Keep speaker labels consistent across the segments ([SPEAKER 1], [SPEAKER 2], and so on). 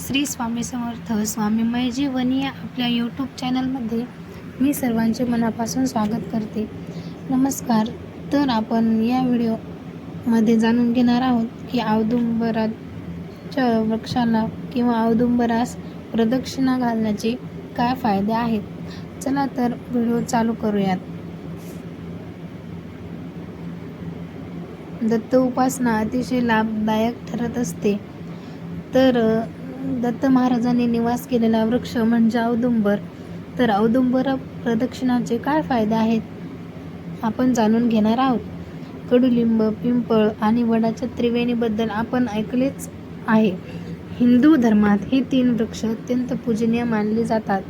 [SPEAKER 1] श्री स्वामी समर्थ स्वामीमय जीवन या आपल्या यूट्यूब चॅनलमध्ये मी सर्वांचे मनापासून स्वागत करते. नमस्कार. तर आपण या व्हिडिओमध्ये जाणून घेणार आहोत की औदुंबराच्या वृक्षाला किंवा औदुंबरास प्रदक्षिणा घालण्याचे काय फायदे आहेत? चला तर व्हिडिओ चालू करूयात. दत्त उपासना अतिशय लाभदायक ठरत असते. तर दत्त महाराजांनी निवास केलेला वृक्ष म्हणजे औदुंबर. तर औदुंबर प्रदक्षिणाचे काय फायदे आहेत? आपण जाणून घेणार आहोत. कडुलिंब पिंपळ आणि वडाच्या त्रिवेणीबद्दल आपण ऐकलेच आहे. हिंदू धर्मात हे तीन वृक्ष अत्यंत पूजनीय मानले जातात.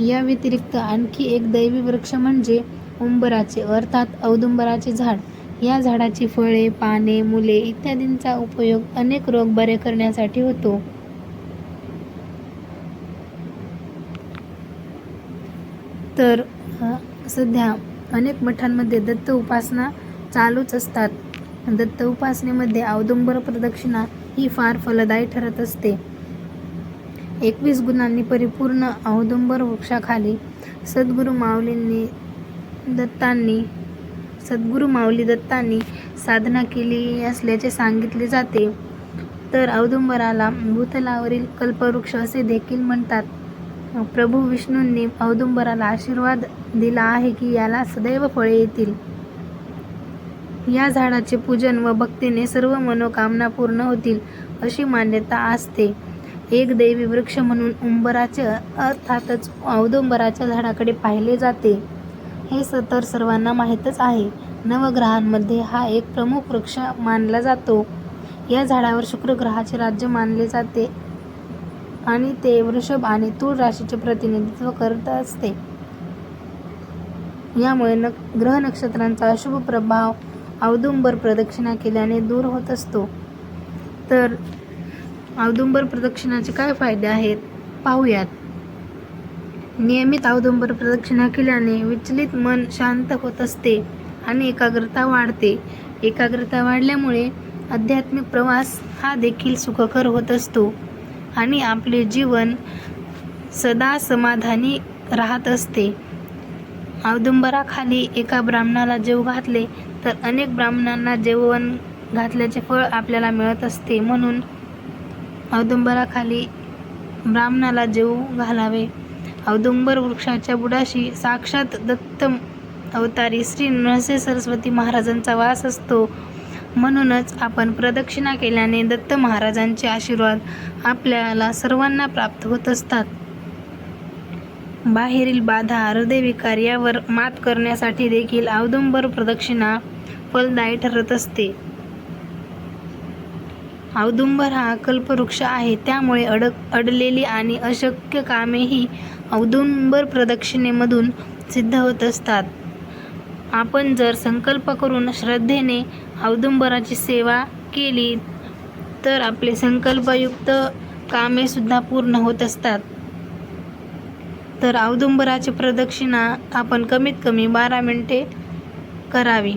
[SPEAKER 1] या व्यतिरिक्त आणखी एक दैवी वृक्ष म्हणजे उंबराचे अर्थात औदुंबराचे झाड. या झाडाची फळे पाने मुले इत्यादींचा उपयोग अनेक रोग बरे करण्यासाठी होतो. तर सध्या अनेक मठांमध्ये दत्त उपासना चालूच असतात. दत्त उपासनेमध्ये औदुंबर प्रदक्षिणा ही फार फलदायी ठरत असते. एकवीस गुणांनी परिपूर्ण औदुंबर वृक्षाखाली सद्गुरू माऊलींनी दत्तांनी सद्गुरू माऊली दत्तांनी साधना केली असल्याचे सांगितले जाते. तर औदुंबराला भूतलावरील कल्पवृक्ष असे देखील म्हणतात. प्रभू विष्णूंनी औदुंबराला आशीर्वाद दिला आहे की याला सदैव फळे येतील. या झाडाचे पूजन व भक्तीने सर्व मनोकामना पूर्ण होतील अशी मान्यता असते एक देवी वृक्ष म्हणून उंबराचे अर्थातच औदुंबराच्या झाडाकडे पाहिले जाते. हे स तर सर्वांना माहीतच आहे. नवग्रहांमध्ये हा एक प्रमुख वृक्ष मानला जातो. या झाडावर शुक्रग्रहाचे राज्य मानले जाते. आणि ते वृषभ आणि तूळ राशीचे प्रतिनिधित्व करत असते. यामुळे न ग्रह नक्षत्रांचा अशुभ प्रभाव औदुंबर प्रदक्षिणा केल्याने दूर होत असतो. तर औदुंबर प्रदक्षिणाचे काय फायदे आहेत? पाहूयात. नियमित औदुंबर प्रदक्षिणा केल्याने विचलित मन शांत होत असते आणि एकाग्रता वाढते. एकाग्रता वाढल्यामुळे आध्यात्मिक प्रवास हा देखील सुखकर होत असतो. आणि आपले जीवन सदा समाधानी राहत असते. औदुंबराखाली एका ब्राह्मणाला जेव घातले तर अनेक ब्राह्मणांना जेवण घातल्याचे फळ आपल्याला मिळत असते. म्हणून औदुंबराखाली ब्राह्मणाला जेव घालावे. औदुंबर वृक्षाच्या बुडाशी साक्षात दत्त अवतारी श्री नरसिंह सरस्वती महाराजांचा वास असतो. म्हणूनच आपण प्रदक्षिणा केल्याने दत्त महाराजांचे आशीर्वाद आपल्याला सर्वांना प्राप्त होत असतात. बाहेरील बाधा हृदयविकार यावर मात करण्यासाठी देखील औदुंबर प्रदक्षिणा फलदायी ठरत असते. औदुंबर हा कल्पवृक्ष आहे त्यामुळे अडक अडलेली आणि अशक्य कामेही औदुंबर प्रदक्षिणेमधून सिद्ध होत असतात. आपण जर संकल्प करून श्रद्धेने औदुंबराची सेवा केली तर आपले संकल्पयुक्त कामेसुद्धा पूर्ण होत असतात. तर औदुंबराची प्रदक्षिणा आपण कमीत कमी बारा मिनटे करावी.